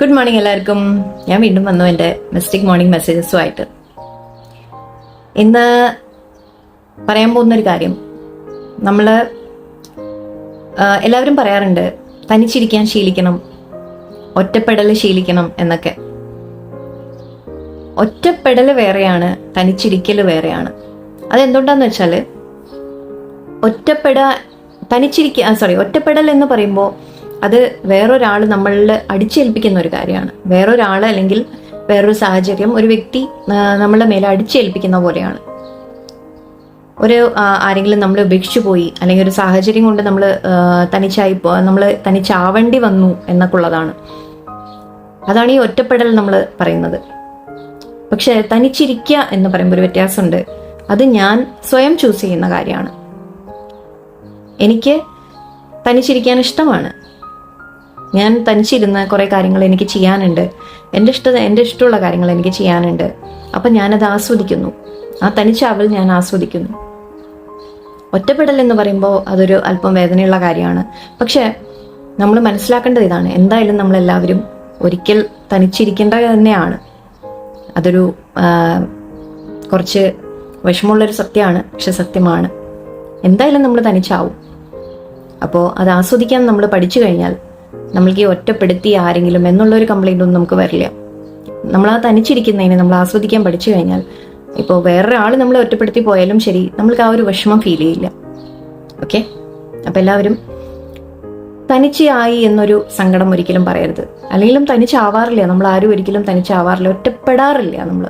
Good morning എല്ലാവർക്കും. ഞാൻ വീണ്ടും വന്നു എന്റെ മിസ്റ്റേക്ക് മോർണിംഗ് മെസ്സേജസുമായിട്ട് ഇന്ന് പറയാൻ പോകുന്നൊരു കാര്യം. നമ്മൾ എല്ലാവരും പറയാറുണ്ട് തനിച്ചിരിക്കാൻ ശീലിക്കണം ഒറ്റപ്പെടൽ ശീലിക്കണം എന്നൊക്കെ. ഒറ്റപ്പെടൽ വേറെയാണ് തനിച്ചിരിക്കൽ വേറെയാണ്. അതെന്തുകൊണ്ടാന്ന് വെച്ചാൽ ഒറ്റപ്പെട തനിച്ചിരിക്കുക സോറി ഒറ്റപ്പെടൽ എന്ന് പറയുമ്പോൾ അത് വേറൊരാൾ നമ്മളിൽ അടിച്ചേൽപ്പിക്കുന്ന ഒരു കാര്യമാണ്. വേറൊരാൾ അല്ലെങ്കിൽ വേറൊരു സാഹചര്യം ഒരു വ്യക്തി നമ്മളുടെ മേലെ അടിച്ചേൽപ്പിക്കുന്ന പോലെയാണ്. ഒരു ആരെങ്കിലും നമ്മൾ ഉപേക്ഷിച്ചു പോയി അല്ലെങ്കിൽ ഒരു സാഹചര്യം കൊണ്ട് നമ്മൾ തനിച്ചായി നമ്മൾ തനിച്ചാവേണ്ടി വന്നു എന്നൊക്കെ ഉള്ളതാണ് അതാണ് ഈ ഒറ്റപ്പെടൽ നമ്മൾ പറയുന്നത്. പക്ഷെ തനിച്ചിരിക്കുക എന്ന് പറയുമ്പോൾ ഒരു വ്യത്യാസമുണ്ട്. അത് ഞാൻ സ്വയം ചൂസ് ചെയ്യുന്ന കാര്യമാണ്. എനിക്ക് തനിച്ചിരിക്കാൻ ഇഷ്ടമാണ്. ഞാൻ തനിച്ചിരുന്ന കുറേ കാര്യങ്ങൾ എനിക്ക് ചെയ്യാനുണ്ട്. എന്റെ ഇഷ്ട എന്റെ ഇഷ്ടമുള്ള കാര്യങ്ങൾ എനിക്ക് ചെയ്യാനുണ്ട്. അപ്പം ഞാനത് ആസ്വദിക്കുന്നു. ആ തനിച്ചാവൽ ഞാൻ ആസ്വദിക്കുന്നു. ഒറ്റപ്പെടൽ എന്ന് പറയുമ്പോൾ അതൊരു അല്പം വേദനയുള്ള കാര്യമാണ്. പക്ഷേ നമ്മൾ മനസ്സിലാക്കേണ്ടത് ഇതാണ്. എന്തായാലും നമ്മളെല്ലാവരും ഒരിക്കൽ തനിച്ചിരിക്കേണ്ടത് തന്നെയാണ്. അതൊരു കുറച്ച് വിഷമമുള്ളൊരു സത്യമാണ് പക്ഷെ സത്യമാണ്. എന്തായാലും നമ്മൾ തനിച്ചാവും. അപ്പോൾ അത് ആസ്വദിക്കാൻ നമ്മൾ പഠിച്ചു കഴിഞ്ഞാൽ നമ്മൾക്ക് ഈ ഒറ്റപ്പെടുത്തി ആരെങ്കിലും എന്നുള്ളൊരു കംപ്ലൈന്റ് ഒന്നും നമുക്ക് വരില്ല. നമ്മൾ ആ തനിച്ചിരിക്കുന്നതിനെ നമ്മൾ ആസ്വദിക്കാൻ പഠിച്ചു കഴിഞ്ഞാൽ ഇപ്പോൾ വേറൊരാൾ നമ്മളെ ഒറ്റപ്പെടുത്തി പോയാലും ശരി നമ്മൾക്ക് ആ ഒരു വിഷമം ഫീൽ ചെയ്യില്ല. ഓക്കെ അപ്പം എല്ലാവരും തനിച്ചായി എന്നൊരു സങ്കടം ഒരിക്കലും പറയരുത്. അല്ലെങ്കിലും തനിച്ചാവാറില്ല. നമ്മൾ ആരും ഒരിക്കലും തനിച്ചാവാറില്ല. ഒറ്റപ്പെടാറില്ല നമ്മൾ.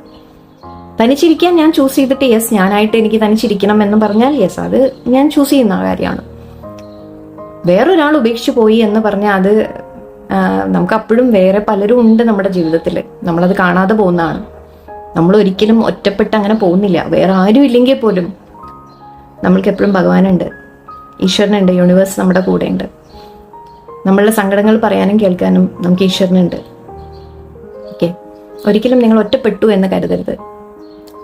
തനിച്ചിരിക്കാൻ ഞാൻ ചൂസ് ചെയ്തിട്ട് യെസ് ഞാനായിട്ട് എനിക്ക് തനിച്ചിരിക്കണം എന്ന് പറഞ്ഞാൽ യെസ് അത് ഞാൻ ചൂസ് ചെയ്യുന്ന കാര്യമാണ്. വേറൊരാൾ ഉപേക്ഷിച്ചു പോയി എന്ന് പറഞ്ഞാൽ അത് നമുക്ക് അപ്പോഴും വേറെ പലരും ഉണ്ട് നമ്മുടെ ജീവിതത്തിൽ നമ്മളത് കാണാതെ പോകുന്നതാണ്. നമ്മൾ ഒരിക്കലും ഒറ്റപ്പെട്ട് അങ്ങനെ പോകുന്നില്ല. വേറെ ആരും ഇല്ലെങ്കിൽ പോലും നമ്മൾക്ക് എപ്പോഴും ഭഗവാനുണ്ട്. ഈശ്വരനുണ്ട്. യൂണിവേഴ്സ് നമ്മുടെ കൂടെ ഉണ്ട് നമ്മളുടെ സങ്കടങ്ങൾ പറയാനും കേൾക്കാനും നമുക്ക് ഈശ്വരനുണ്ട്. ഓക്കെ? ഒരിക്കലും നിങ്ങൾ ഒറ്റപ്പെട്ടു എന്ന് കരുതരുത്.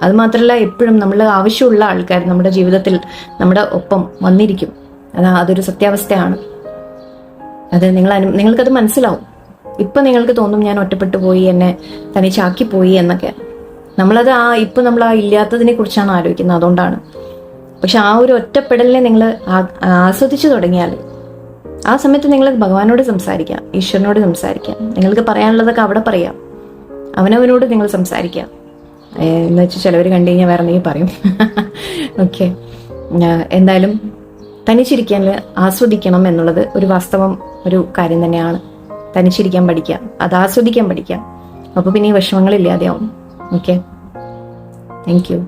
അതുമാത്രമല്ല എപ്പോഴും നമ്മൾ ആവശ്യമുള്ള ആൾക്കാർ നമ്മുടെ ജീവിതത്തിൽ നമ്മുടെ ഒപ്പം വന്നിരിക്കും. അത് അതൊരു സത്യാവസ്ഥയാണ്. അത് നിങ്ങൾ അനു നിങ്ങൾക്കത് മനസ്സിലാവും. ഇപ്പൊ നിങ്ങൾക്ക് തോന്നും ഞാൻ ഒറ്റപ്പെട്ടു പോയി എന്നെ തനിച്ചാക്കി പോയി എന്നൊക്കെ. നമ്മളത് ആ ഇപ്പൊ നമ്മൾ ആ ഇല്ലാത്തതിനെ കുറിച്ചാണ് ആലോചിക്കുന്നത് അതുകൊണ്ടാണ്. പക്ഷെ ആ ഒരു ഒറ്റപ്പെടലിനെ നിങ്ങൾ ആസ്വദിച്ചു തുടങ്ങിയാൽ ആ സമയത്ത് നിങ്ങൾ ഭഗവാനോട് സംസാരിക്കാം ഈശ്വരനോട് സംസാരിക്കാം. നിങ്ങൾക്ക് പറയാനുള്ളതൊക്കെ അവിടെ പറയാം. അവനവനോട് നിങ്ങൾ സംസാരിക്കാം. എന്ന് വെച്ചാൽ ചിലവർ കണ്ടു കഴിഞ്ഞാൽ വേറെ എന്തെങ്കിലും പറയും. ഓക്കെ എന്തായാലും തനിച്ചിരിക്കാൻ ആസ്വദിക്കണം എന്നുള്ളത് ഒരു വാസ്തവം ഒരു കാര്യം തന്നെയാണ്. തനിച്ചിരിക്കാൻ പഠിക്കാം അത് ആസ്വദിക്കാൻ പഠിക്കാം അപ്പോൾ പിന്നെ ഈ വിഷമങ്ങൾ ഇല്ലാതെയാവും ഓക്കെ താങ്ക് യു